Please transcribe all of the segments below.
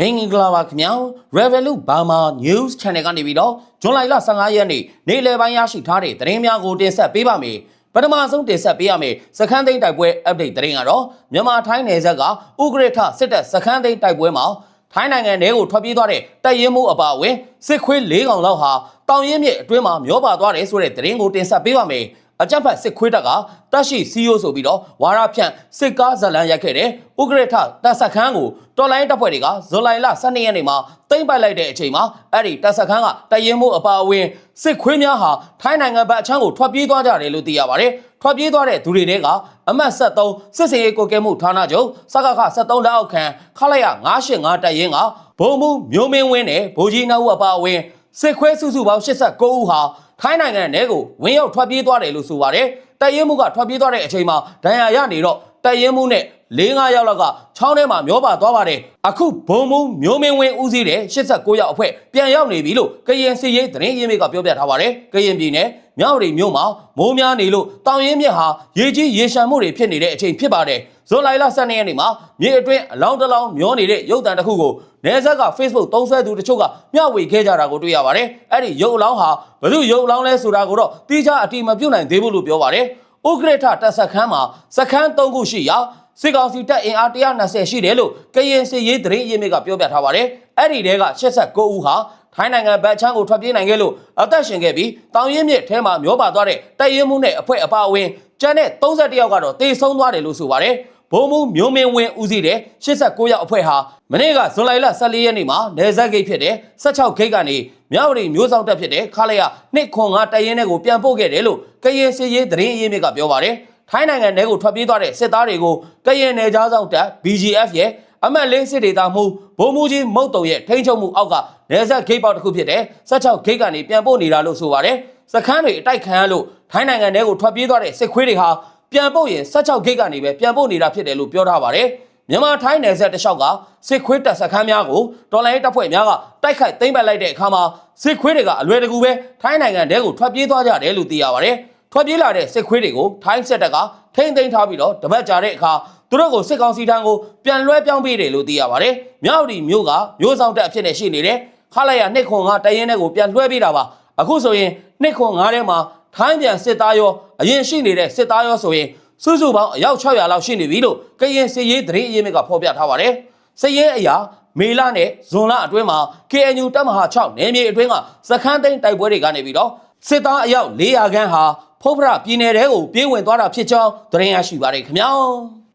မင်္ဂလာပါခင်ဗျာ Revolut Burma News Channel ကနေပြီးတော့ဇွန်လ15ရက်နေ့နေ့လယ်ပိုင်းရရှိထားတဲ့သတင်းများကိုတင်ဆက်ပေးပါမယ်ပထမဆုံးတင်ဆက်ပေးရမယ်စခန်းသိမ်းတိုက်ပွဲ update သတင်းကတော့မြန်မာထိုင်းနယ်စပ်ကဥက္ကရထစစ်တပ်စခန်းသိမ်းတိုက်ပွဲမှာထိုင်းနိုင်ငံထဲကိုထွက်ပြေးသွားတဲ့တပ်ရင်းမှုအပါအဝင်စစ်ခွေး၄កောင်လောက်ဟာတောင်ရင်မြစ်အတွင်းမှာမျောပါသွားတယ်ဆိုတဲ့သတင်းကိုတင်ဆက်ပေးပါမယ် အကြက်ဖက်စစ်ခွေးတပ်ကတပ်ရှိစီယိုဆိုပြီးတော့ဝါရဖြန့်စစ်ကားဇလန်ရိုက်ခဲ့တဲ့ဥက္ကရထတပ်စခန်းကိုတော်လိုင်းတပ်ဖွဲ့တွေကဇူလိုင်လ12ရက်နေ့မှာသိမ်းပိုက်လိုက်တဲ့အချိန်မှာအဲ့ဒီတပ်စခန်းကတရင်မှုအပါအဝင်စစ်ခွေးများဟာထိုင်းနိုင်ငံဘက်အချမ်းကိုထွက်ပြေးသွားကြတယ်လို့သိရပါတယ်ထွက်ပြေးသွားတဲ့သူတွေတဲကအမတ်73စစ်စင်ရေးကိုကဲမှုဌာနချုပ်စကခ73လက်အောက်ခံခလိုက်ရ985တပ်ရင်းကဘုံမှုမျိုးမင်းဝင်းနဲ့ဗိုလ်ကြီးနောက်အပါအဝင်စစ်ခွဲစုစုပေါင်း89ဦးဟာ ထိုင်းနိုင်ငံထဲကိုဝင်ရောက်ထွက်ပြေးသွားတယ်လို့ဆိုပါတယ်။တပ်ရင်းမှုကထွက်ပြေးသွားတဲ့အချိန်မှာဒဏ်ရာရနေတော့တပ်ရင်းမှုနဲ့၄၅ယောက်လောက်ကချောင်းထဲမှာမျောပါသွားပါတယ်။အခုဘုံမှုမျိုးမင်းဝင်းဦးစီးတဲ့89ယောက်အဖွဲ့ပြန်ရောက်နေပြီလို့ကရင်စီရေးသတင်းရင်းမြစ်ကပြောပြထားပါတယ်။ကရင်ပြည်နယ် မြောက်ရီမြို့မှာမိုးများနေလို့တောင်ရင်းမြစ်ဟာရေကြီးရေရှမ်းမှုတွေဖြစ်နေတဲ့အချိန်ဖြစ်ပါတယ်။ဇွန်လလ12ရက်နေ့မှာမြေအတွင်းအလောင်းတလောင်းမျောနေတဲ့ရုပ်တံတစ်ခုကိုနေဆက်က Facebook သုံးဆွဲသူတချို့ကမျှဝေခဲ့ကြတာကိုတွေ့ရပါတယ်။အဲ့ဒီရုပ်အလောင်းဟာဘယ်သူရုပ်အလောင်းလဲဆိုတာကိုတော့တိကျအတိမပြုတ်နိုင်သေးဘူးလို့ပြောပါတယ်။ဥက္ကရထတပ်စခန်းမှာစခန်း၃ခုရှိရာစစ်ကောင်စီတပ်အင်အား120ရှိတယ်လို့ကရင်စစ်ရေးသတင်းရင်းမြစ်ကပြောပြထားပါတယ်။အဲ့ဒီတဲက89ဦးဟာ ထိုင်းနိုင်ငံဗတ်ချမ်းကိုထွက်ပြေးနိုင်ခဲ့လို့အသက်ရှင်ခဲ့ပြီးတောင်ရင်မြစ်ထဲမှာမျောပါသွားတဲ့တိုက်ရင်မှုနဲ့အဖွဲ့အပါအဝင်ကျန်တဲ့31ယောက်ကတော့တေဆုံးသွားတယ်လို့ဆိုပါတယ်။ဘုံမှုမျိုးမင်းဝင်းဦးစီးတဲ့89ရောက်အဖွဲ့ဟာမနေ့ကဇွန်လ14ရက်နေ့မှာနေဆက်ဂိတ်ဖြစ်တဲ့16ဂိတ်ကနေမြောက်ရီမျိုးဆောင်တက်ဖြစ်တဲ့ခါလရနှစ်ခွန်ငါတရင်တွေကိုပြန်ပို့ခဲ့တယ်လို့ကရင်စစ်ရေးသတင်းအရင်းမြစ်ကပြောပါတယ်။ထိုင်းနိုင်ငံထဲကိုထွက်ပြေးသွားတဲ့စစ်သားတွေကိုကရင်နယ်ကြားဆောင်တပ် BGF ရဲ့ အမတ်လေးစစ်ဒေသမှုဘုံမူကြီးမုတ်တုံရဲ့ထိန်းချုပ်မှုအောက်ကနေဆက်ဂိတ်ပေါက်တစ်ခုဖြစ်တဲ့16ဂိတ်ကနေပြန်ပို့နေတာလို့ဆိုပါတယ်။စခန်းတွေအတိုက်ခံရလို့ထိုင်းနိုင်ငံထဲကိုထွက်ပြေးသွားတဲ့စစ်ခွေးတွေဟာပြန်ပို့ရင်16ဂိတ်ကနေပဲပြန်ပို့နေတာဖြစ်တယ်လို့ပြောထားပါတယ်။မြန်မာထိုင်းနယ်စပ်တစ်လျှောက်ကစစ်ခွေးတပ်စခန်းများကိုတော်လိုင်းတပ်ဖွဲ့များကတိုက်ခိုက်သိမ်းပိုက်လိုက်တဲ့အခါမှာစစ်ခွေးတွေကအလွယ်တကူပဲထိုင်းနိုင်ငံထဲကိုထွက်ပြေးသွားကြတယ်လို့သိရပါတယ်။ ထွက်ပြေးလာတဲ့စစ်ခွေးတွေကိုထိုင်းစစ်တပ်ကထိမ့်သိမ်းထားပြီးတော့တပတ်ကြာတဲ့အခါသူတို့ကိုစစ်ကောင်စီထံကိုပြန်လွှဲပြောင်းပေးတယ်လို့သိရပါတယ်။မြောက်ဒီမျိုးကမျိုးဆောင်တပ်အဖြစ်နဲ့ရှိနေတဲ့ခလာရနှစ်ခွန်ကတရင်တဲ့ကိုပြန်လွှဲပေးတာပါ။အခုဆိုရင်နှစ်ခွန်9ထဲမှာထိုင်းပြန်စစ်သားရောအရင်ရှိနေတဲ့စစ်သားရောဆိုရင်စုစုပေါင်းအယောက်600လောက်ရှိနေပြီလို့ကရင်စစ်ရေးသတင်းအရင်းမြစ်ကဖော်ပြထားပါတယ်။စစ်ရေးအရာမေလနဲ့ဇွန်လအတွင်းမှာ KNU တပ်မဟာ6နယ်မြေအတွင်းကစခန်းသိမ်းတိုက်ပွဲတွေကနေပြီးတော့စစ်သားအယောက်400ခန်းဟာ ဖုတ်ဖရပြည်နယ်တဲကိုပြေးဝင်သွားတာဖြစ်ကြောင်းသတင်းရရှိပါတယ်ခင်ဗျာ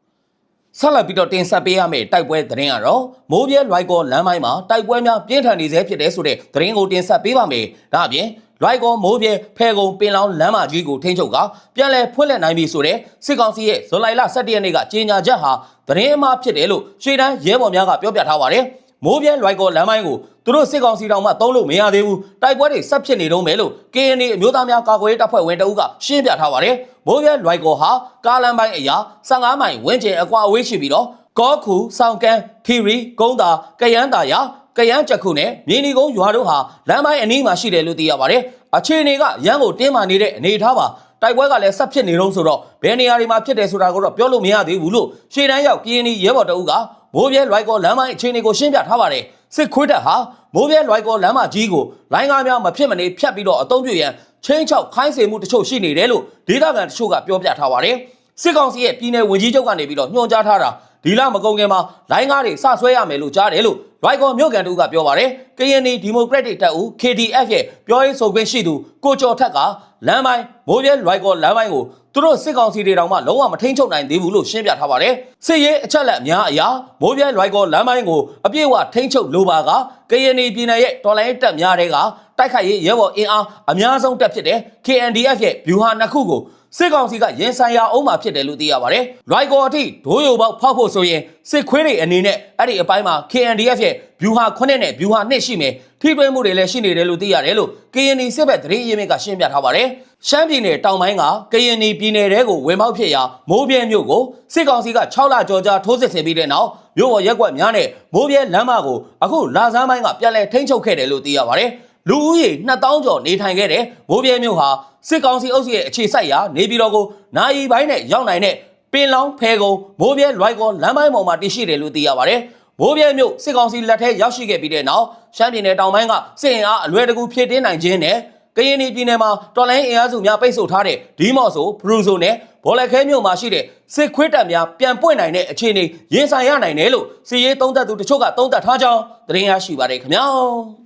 ။ဆက်လက်ပြီးတော့တင်ဆက်ပေးရမယ့်တိုက်ပွဲသတင်းကတော့မိုးပြဲလွိုက်ကောလမ်းပိုင်းမှာတိုက်ပွဲများပြင်းထန်နေဆဲဖြစ်တဲ့ဆိုတဲ့သတင်းကိုတင်ဆက်ပေးပါမယ်။ဒါအပြင်လွိုက်ကောမိုးပြဲဖဲကုံပင်လောင်းလမ်းမကြီးကိုထိန်းချုပ်ကပြန်လည်ဖွင့်လှစ်နိုင်ပြီဆိုတဲ့စစ်ကောင်စီရဲ့ဇူလိုင်လ17ရက်နေ့ကကြေညာချက်ဟာသတင်းအမှားဖြစ်တယ်လို့ရှေ့တန်းရဲဘော်များကပြောပြထားပါတယ်။ မိုးပြဲလွိုက်ကောလမ်းပိုင်းကိုသူတို့စစ်ကောင်စီတောင်မှတုံးလို့မရသေးဘူးတိုက်ပွဲတွေဆက်ဖြစ်နေတော့မယ်လို့ KNA အမျိုးသားများကာကွယ်ရေးတပ်ဖွဲ့ဝင်တအုပ်ကရှင်းပြထားပါတယ်။မိုးပြဲလွိုက်ကောဟာကားလမ်းပိုင်းအရာ15မိုင်ဝန်းကျင်အကွာအဝေးရှိပြီးတော့ကောခူစောင်ကန်းခီရီကုန်းတာကယန်းတာယာကယန်းချက်ခုနဲ့မြေနီကုန်းရွာတို့ဟာလမ်းပိုင်းအနီးမှာရှိတယ်လို့သိရပါတယ်။အခြေအနေကရန်ကိုတင်းမာနေတဲ့အနေအထားပါ တိုက်ပွဲကလည်းဆက်ဖြစ်နေတော့ဆိုတော့ဘယ်နေရာတွေမှာဖြစ်တယ်ဆိုတာကိုတော့ပြောလို့မရသေးဘူးလို့ရှေ့တန်းရောက် KNY ရဲဘော်တအုပ်ကမိုးပြဲလွိုက်ကောလမ်းပိုင်းအခြေအနေကိုရှင်းပြထားပါတယ်စစ်ခွေးတပ်ဟာမိုးပြဲလွိုက်ကောလမ်းမကြီးကိုလိုင်းကားများမဖြစ်မနေဖြတ်ပြီးတော့အုံပြုရန်ချင်းချောက်ခိုင်းစေမှုတချို့ရှိနေတယ်လို့ဒေသခံတချို့ကပြောပြထားပါတယ်စစ်ကောင်စီရဲ့ပြည်내ဝန်ကြီးချုပ်ကနေပြီးတော့ညွှန်ကြားထားတာ ဒီလမကုန်ခင်မှာလိုင်းကားတွေစဆွဲရမယ်လို့ကြားတယ်လို့လွိုက်ကောမြို့ကန်တူကပြောပါတယ်ကရင်နီဒီမိုကရက်တစ်တပ်ဦး KDF ရဲ့ပြောရေးဆိုခွင့်ရှိသူကိုကျော်ထက်ကလမ်းပိုင်းမိုးပြဲလွိုက်ကောလမ်းပိုင်းကိုသူတို့စစ်ကောင်စီတွေတောင်မှလုံးဝမထိန်ချုပ်နိုင်သေးဘူးလို့ရှင်းပြထားပါတယ်စစ်ရေးအချက်လက်အများအရာမိုးပြဲလွိုက်ကောလမ်းပိုင်းကိုအပြည့်အဝထိန်ချုပ်လိုပါကကရင်နီပြည်နယ်ရဲ့ဒေါ်လာရေးတပ်များတွေကတိုက်ခိုက်ရေးရဲဘော်အင်အားအများဆုံးတပ်ဖြစ်တဲ့ KNDF ရဲ့ဗျူဟာနှစ်ခုကို စစ်ကောင်စီကရင်ဆိုင်ရအောင်မှာဖြစ်တယ်လို့သိရပါတယ်။လွိုက်ကော်အထိဒိုးရိုပေါက်ဖောက်ဖို့ဆိုရင်စစ်ခွေးတွေအနေနဲ့အဲ့ဒီအပိုင်းမှာ KNDF ရဲ့ဗျူဟာ9နဲ့ဗျူဟာ2ရှိမယ်။ထိတွဲမှုတွေလည်းရှိနေတယ်လို့သိရတယ်လို့ KND စစ်ဘက်သတင်းရင်းမြစ်ကရှင်းပြထားပါတယ်။ရှမ်းပြည်နယ်တောင်ပိုင်းက KND ပြည်နယ်တဲကိုဝင်ပေါက်ဖြစ်ရာမိုးပြဲမြို့ကိုစစ်ကောင်စီက6လကြော်ကြာထိုးစစ်ဆင်ပြီးတဲ့နောက်မြို့ပေါ်ရက်ကွက်များနဲ့မိုးပြဲလမ်းမကိုအခုလာဆန်းပိုင်းကပြန်လည်ထိန်းချုပ်ခဲ့တယ်လို့သိရပါတယ်။ လူဦးရေ2000ကျော်နေထိုင်ခဲ့တဲ့မိုးပြဲမြို့ဟာစစ်ကောင်စီအုပ်စုရဲ့အခြေစိုက်ရာနေပြည်တော်ကိုနိုင်ရီပိုင်းနဲ့ရောက်နိုင်တဲ့ပင်လောင်းဖဲကုံမိုးပြဲလွိုက်ကောလမ်းပိုင်းပေါ်မှာတည်ရှိတယ်လို့သိရပါတယ်။မဘိုးပြဲမြို့စစ်ကောင်စီလက်ထက်ရောက်ရှိခဲ့ပြီးတဲ့နောက်ရှမ်းပြည်နယ်တောင်ပိုင်းကစစ်အင်အားအလွယ်တကူဖြည့်တင်းနိုင်ခြင်းနဲ့ကရင်ပြည်နယ်မှာတော်လိုင်းအင်အားစုများပိတ်ဆို့ထားတဲ့ဒီမော့ဆိုဘရူဆိုနဲ့ဘော်လက်ခဲမြို့မှာရှိတဲ့စစ်ခွေးတပ်များပြန်ပွင့်နိုင်တဲ့အခြေအနေရင်ဆိုင်ရနိုင်တယ်လို့စီရေးသုံးသက်သူတချို့ကသုံးသပ်ထားကြောင်းသတင်းရရှိပါတယ်ခင်ဗျာ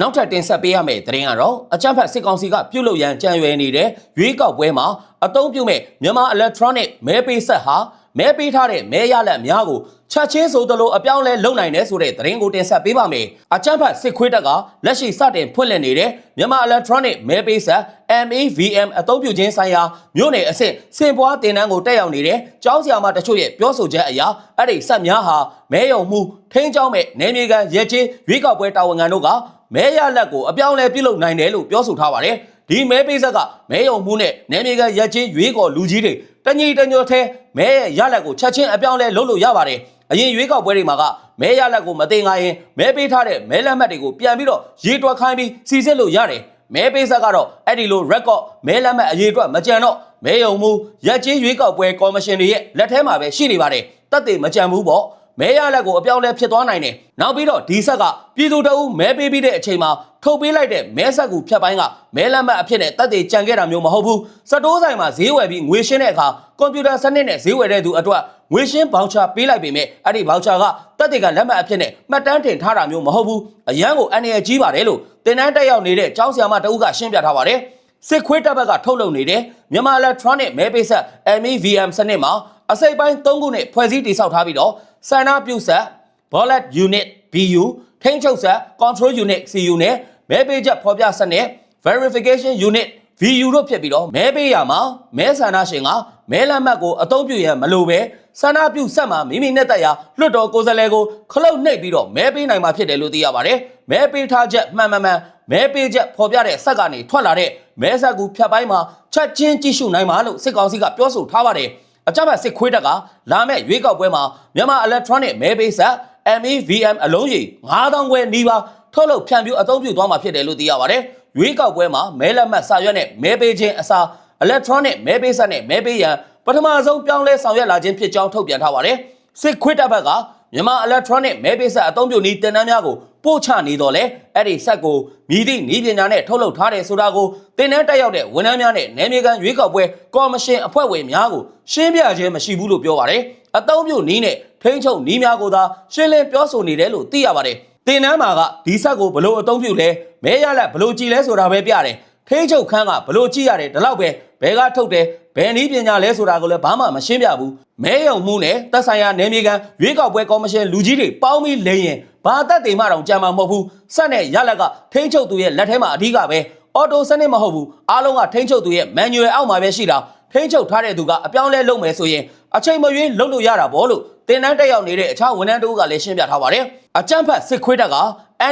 နောက်ထပ်တင်ဆက်ပေးရမယ့်သတင်းကတော့အကြမ်းဖက်စစ်ကောင်စီကပြုတ်လုရန်ကြံရွယ်နေတဲ့ရွေးကောက်ပွဲမှာအသုံးပြုမဲ့မြန်မာ electronic မဲပေးဆက်ဟာမဲပေးထားတဲ့မဲရလက်များကို ချက်ချင်းဆိုသလိုအပြောင်းလဲလုပ်နိုင်တယ်ဆိုတဲ့သတင်းကိုတင်ဆက်ပေးပါမယ်။အကြမ်းဖက်စစ်ခွေးတပ်ကလက်ရှိစတင်ဖွင့်လှစ်နေတဲ့မြန်မာ electronic မဲပေးဆက် MEVM အသုံးပြုခြင်းဆိုင်ရာမြို့နယ်အဆင့်စင်ပွားတင်နန်းကိုတက်ရောက်နေတဲ့ကျောင်းဆရာမတချို့ရဲ့ပြောဆိုချက်အရအဲ့ဒီဆက်များဟာမဲယုံမှုထိန်းကျောင်းမဲ့နယ်မြေကန်ရဲချင်းရွေးကောက်ပွဲတာဝန်ခံတို့ကမဲရလက်ကိုအပြောင်းလဲပြုလုပ်နိုင်တယ်လို့ပြောဆိုထားပါတယ်။ဒီမဲပေးဆက်ကမဲယုံမှုနဲ့နယ်မြေကန်ရက်ချင်းရွေးကော်လူကြီးတွေတညီတညွတ်ထဲမဲရဲ့ရလက်ကိုချက်ချင်းအပြောင်းလဲလုပ်လို့ရပါတယ်။ အရင်ရွေးကောက်ပွဲတွေမှာကမဲရလက်ကိုမတင်ငါရင်မဲပေးထားတဲ့မဲလက်မှတ်တွေကိုပြန်ပြီးတော့ရေတွက်ခိုင်းပြီးစီစစ်လို့ရတယ်။မဲပေးဆက်ကတော့အဲ့ဒီလို record မဲလက်မှတ်အရေးအတွက်မကြံတော့မဲယုံမှုရက်ချင်းရွေးကောက်ပွဲကော်မရှင်တွေရဲ့လက်ထဲမှာပဲရှိနေပါတယ်။တက်တယ်မကြံဘူးပေါ့။ မဲရလက်ကိုအပြောင်းလဲဖြစ်သွားနိုင်တယ်။နောက်ပြီးတော့ဒီဆက်ကပြည်သူတအုပ်မဲပေးပြီးတဲ့အချိန်မှာထုတ်ပေးလိုက်တဲ့မဲဆက်ကူဖြတ်ပိုင်းကမဲလက်မှတ်အဖြစ်နဲ့တက်သေးကြံခဲ့တာမျိုးမဟုတ်ဘူး။စတိုးဆိုင်မှာဈေးဝယ်ပြီးငွေရှင်းတဲ့အခါကွန်ပျူတာစနစ်နဲ့ဈေးဝယ်တဲ့သူအတွက်ငွေရှင်းဘောင်ချာပေးလိုက်ပေမဲ့အဲ့ဒီဘောင်ချာကတက်သေးကလက်မှတ်အဖြစ်နဲ့မှတ်တမ်းတင်ထားတာမျိုးမဟုတ်ဘူး။အရန်ကိုအန်ရကြီးပါတယ်လို့တင်တန်းတက်ရောက်နေတဲ့ကျောင်းဆရာမတအုပ်ကရှင်းပြထားပါတယ်။စစ်ခွေးတပ်ဘက်ကထုတ်လုပ်နေတဲ့မြန်မာ electronic မဲပေးဆက် MEVM စနစ်မှာအစိပ်ပိုင်း၃ခုနဲ့ဖွဲ့စည်းတည်ဆောက်ထားပြီးတော့ စန္ဒပြုဆက် bullet unit BU ထိန်းချုပ်ဆက် control unit CU နဲ့မဲပေးချက်ဖော်ပြစနစ် verification unit VU တို့ဖြစ်ပြီးတော့မဲပေးရမှာမဲဆန္ဒရှင်ကမဲလက်မှတ်ကိုအသုံးပြုရန်မလိုပဲဆန္ဒပြုဆက်မှာမိမိနဲ့တက်ရာလွတ်တော်ကိုယ်စားလှယ်ကိုခလုတ်နှိပ်ပြီးတော့မဲပေးနိုင်မှာဖြစ်တယ်လို့သိရပါတယ်မဲပေးထားချက်မှန်မှန်မှန်မဲပေးချက်ဖော်ပြတဲ့ဆက်ကနေထွက်လာတဲ့မဲဆက်ကူဖြတ်ပိုင်းမှာချက်ချင်းကြည့်ရှုနိုင်မှာလို့စစ်ကောင်စီကပြောဆိုထားပါတယ် အကြမ်းဖက်စစ်ခွေးတပ်ကလာမဲ့ရွေးကောက်ပွဲမှာမြန်မာ electronic မဲပေးဆက် MEVM အလုံးကြီး9000ခွဲနီးပါးထုတ်လုပ်ဖြန့်ဖြူးအသုံးပြုသွားမှာဖြစ်တယ်လို့သိရပါတယ်ရွေးကောက်ပွဲမှာမဲလက်မှတ်စာရွက်နဲ့မဲပေးခြင်းအစား electronic မဲပေးဆက်နဲ့မဲပေးရန်ပထမဆုံးပြောင်းလဲဆောင်ရွက်လာခြင်းဖြစ်ကြောင်းထုတ်ပြန်ထားပါတယ်စစ်ခွေးတပ်ဘက်ကမြန်မာ electronic မဲပေးဆက်အသုံးပြုနည်းတင်နန်းများကို ပို့ချနေတော့လေအဲ့ဒီဆက်ကိုမြည်သည့်နည်းပညာနဲ့ထုတ်လုပ်ထားတယ်ဆိုတာကိုတင်နန်းတက်ရောက်တဲ့ဝန်ထမ်းများနဲ့နယ်မြေခံရွေးကောက်ပွဲကော်မရှင်အဖွဲ့ဝင်များကိုရှင်းပြခြင်းမရှိဘူးလို့ပြောပါတယ်အသုံးပြုနည်းနဲ့ထိန်းချုပ်နည်းများကိုသာရှင်းလင်းပြောဆိုနေတယ်လို့သိရပါတယ်တင်နန်းမှာကဒီဆက်ကိုဘလို့အသုံးပြုလဲမဲရလက်ဘလို့ကြည်လဲဆိုတာပဲပြတယ်ထိန်းချုပ်ခန်းကဘလို့ကြည့်ရတယ်ဒီလောက်ပဲဘဲကထုတ်တယ်ဘယ်နည်းပညာလဲဆိုတာကိုလည်းဘာမှမရှင်းပြဘူး မဲယုံမှုနဲ့သက်ဆိုင်ရာနယ်မြေခံရွေးကောက်ပွဲကော်မရှင်လူကြီးတွေပေါင်းပြီးလိမ့်ရင်ဘာသက်တေမှတော့ကြံမှာမဟုတ်ဘူးစက်နဲ့ရလက်ကထိန်းချုပ်သူရဲ့လက်ထဲမှာအဓိကပဲအော်တိုစနစ်မဟုတ်ဘူးအားလုံးကထိန်းချုပ်သူရဲ့မန်နျူရယ်အောက်မှာပဲရှိတာထိန်းချုပ်ထားတဲ့သူကအပြောင်းလဲလုပ်မယ်ဆိုရင်အချိန်မရွေးလုပ်လို့ရတာပေါ့လို့တင်တန်းတက်ရောက်နေတဲ့အခြားဝန်ထမ်းတို့ကလည်းရှင်းပြထားပါတယ်အကြမ်းဖက်စစ်ခွေးတပ်က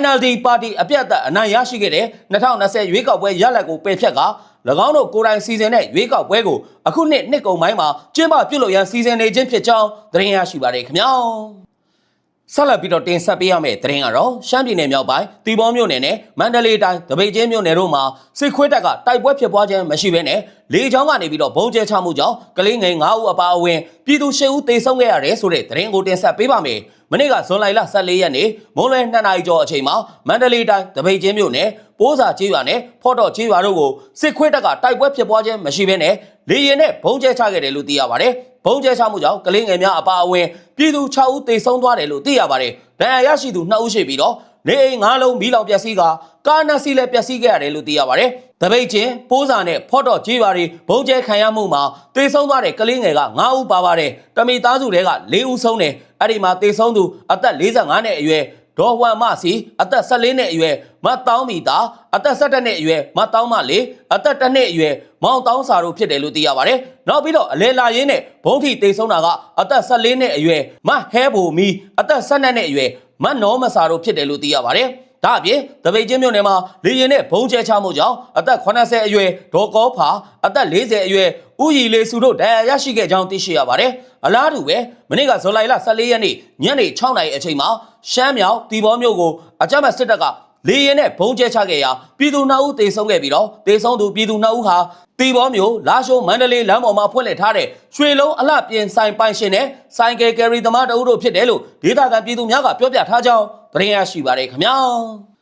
NLD ပါတီအပြတ်အသတ်အနိုင်ရရှိခဲ့တဲ့2020ရွေးကောက်ပွဲရလဒ်ကိုပယ်ဖျက်က၎ င်းတို့ကိုယ်တိုင်စီစဉ်တဲ့ရွေးကောက်ပွဲကိုအခုနှစ်နှစ်ကုန်ပိုင်းမှာကျင်းပပြုလုပ်ရန်စီစဉ်နေခြင်းဖြစ်ကြောင်းသတင်းရရှိပါတယ်ခင်ဗျာဆက်လက်ပြီးတော့တင်ဆက်ပေးရမယ့်သတင်းကတော့ရှမ်းပြည်နယ်မြောက်ပိုင်းတီဘောမြို့နယ်နဲ့မန္တလေးတိုင်းတပိတ်ကျင်းမြို့နယ်တို့မှာစစ်ခွေးတပ်ကတိုက်ပွဲဖြစ်ပွားခြင်းမရှိဘဲနဲ့လေကြောင်းကနေပြီးတော့ဘုံကျဲချမှုကြောင့်ကလေးငယ်9ဦးအပါအဝင်ပြည်သူ10ဦးသေဆုံးခဲ့ရတယ်ဆိုတဲ့သတင်းကိုတင်ဆက်ပေးပါမယ်။ မနေ့ကဇွန်လ14ရက်နေ့မုံလွယ်2နာရီကျော်အချိန်မှာမန္တလေးတိုင်းတပိတ်ကျင်းမြို့နယ်ပိုးစာကျေးရွာနဲ့ဖော့တော့ကျေးရွာတို့ကိုစစ်ခွေးတပ်ကတိုက်ပွဲဖြစ်ပွားခြင်းမရှိဘဲနဲ့လေရင်နဲ့ဘုံကျဲချခဲ့တယ်လို့သိရပါတယ်။ဘုံကျဲချမှုကြောင့်ကလေးငယ်များအပါအဝင်ပြည်သူ6ဦးသေဆုံးသွားတယ်လို့သိရပါတယ်။ဒဏ်ရာရရှိသူ2ဦးရှိပြီးတော့ နေအိမ်၅လုံးမီးလောင်ပျက်စီးကကားနှစ်စီးလည်းပျက်စီးခဲ့ရတယ်လို့သိရပါတယ်။တပိတ်ချင်းပိုးစာနဲ့ဖော့တော့ကြီးပါတွေဘုံကျဲခံရမှုမှာတေဆုံးသွားတဲ့ကလေးငယ်က9ဦးပါပါတယ်။တမိသားစုတွေက4ဦးဆုံးတယ်။အဲ့ဒီမှာတေဆုံးသူအသက်45နှစ်အရွယ်ဒေါ်ဝမ်မစီအသက်14နှစ်အရွယ်မတ်တောင်းမီတာအသက်17နှစ်အရွယ်မတ်တောင်းမလေးအသက်1နှစ်အရွယ်မောင်တောင်းစာတို့ဖြစ်တယ်လို့သိရပါတယ်။နောက်ပြီးတော့အလဲလာရင်းနဲ့ဘုံထီတေဆုံးတာကအသက်14နှစ်အရွယ်မဟဲဘူမီအသက်12နှစ်အရွယ် မတ်နောမစာတို့ဖြစ်တယ်လို့သိရပါတယ်။ဒါအပြင်တပိတ်ချင်းမြို့နယ်မှာလေရင်နဲ့ဘုံကျဲချမှုကြောင့်အသက်80အရွယ်ဒေါ်ကောဖာအသက်40အရွယ်ဥယီလေးစုတို့ဒဏ်ရာရရှိခဲ့ကြောင်းသိရှိရပါတယ်။အလားတူပဲမနေ့ကဇွန်လ14ရက်နေ့ညနေ6နာရီအချိန်မှာရှမ်းမြောက်တီဘောမြို့ကိုအကြမ်းဖက်စစ်တပ်က လေရင်နဲ့ဘုံကျဲချခဲ့ရာပြည်သူနှစ်ဦးတေဆုံးခဲ့ပြီးတော့တေဆုံးသူပြည်သူနှစ်ဦးဟာတီဘောမျိုးလာရှိုးမန္တလေးလမ်းပေါ်မှာဖွင့်လှစ်ထားတဲ့ရွှေလုံးအလှပြင်ဆိုင်ပိုင်ရှင်နဲ့ဆိုင်ကယ်ကယ်ရီသမားတအုပ်တို့ဖြစ်တယ်လို့ဒေသခံပြည်သူများကပြောပြထားကြောင်းသတင်းရရှိပါတယ်ခင်ဗျာ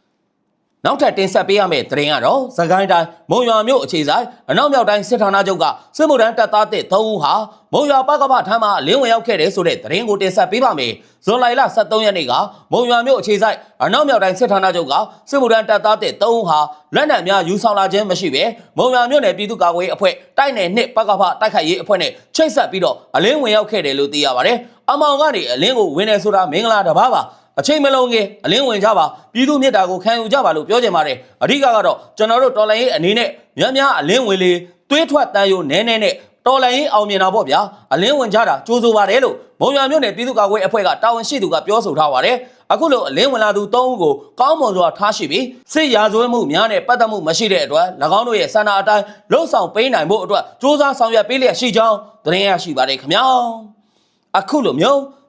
နောက်ထပ်တင်ဆက်ပေးရမယ့်သတင်းကတော့သခိုင်းတိုင်းမုံရွာမြို့အခြေဆိုင်အနောက်မြောက်တိုင်းစစ်ဌာနချုပ်ကစစ်မှုထမ်းတပ်သားတစ်၃ဦးဟာမုံရွာပကပထမ်းမှာလင်းဝင်ရောက်ခဲ့တယ်ဆိုတဲ့သတင်းကိုတင်ဆက်ပေးပါမယ်။ဇွန်လ23ရက်နေ့ကမုံရွာမြို့အခြေဆိုင်အနောက်မြောက်တိုင်းစစ်ဌာနချုပ်ကစစ်မှုထမ်းတပ်သားတစ်၃ဦးဟာလက်နက်များယူဆောင်လာခြင်းမရှိဘဲမုံရွာမြို့နယ်ပြည်သူ့ကာကွယ်ရေးအဖွဲ့တိုက်နယ်နှစ်ပကပတိုက်ခိုက်ရေးအဖွဲ့နဲ့ချိတ်ဆက်ပြီးတော့အလင်းဝင်ရောက်ခဲ့တယ်လို့သိရပါတယ်။အမောင်ကနေအလင်းကိုဝင်နေဆိုတာမင်္ဂလာတစ်ပါးပါ။ အချိန်မလုံးခင်အလင်းဝင်ကြပါပြည်သူမြစ်တာကိုခံယူကြပါလို့ပြောချင်ပါတယ်အဓိကကတော့ကျွန်တော်တို့တော်လိုင်းရေးအနေနဲ့များများအလင်းဝင်လေသွေးထွက်တန်းယိုနဲနဲနဲ့တော်လိုင်းရေးအောင်မြင်တာပေါ့ဗျာအလင်းဝင်ကြတာကြိုးဆိုပါတယ်လို့မုံရွာမြို့နယ်ပြည်သူ့ကာကွယ်ရေးအဖွဲ့ကတာဝန်ရှိသူကပြောဆိုထားပါတယ်အခုလိုအလင်းဝင်လာသူ၃ဦးကိုကောင်းမွန်စွာထားရှိပြီးစစ်ရာဇဝဲမှုများနဲ့ပတ်သက်မှုမရှိတဲ့အတွက်၎င်းတို့ရဲ့စန္ဒာအတိုင်းလှုပ်ဆောင်ပေးနိုင်ဖို့အတွက်စ조사ဆောင်ရွက်ပေးလျက်ရှိကြောင်းသတင်းရရှိပါတယ်ခင်ဗျာအခုလိုမျိုး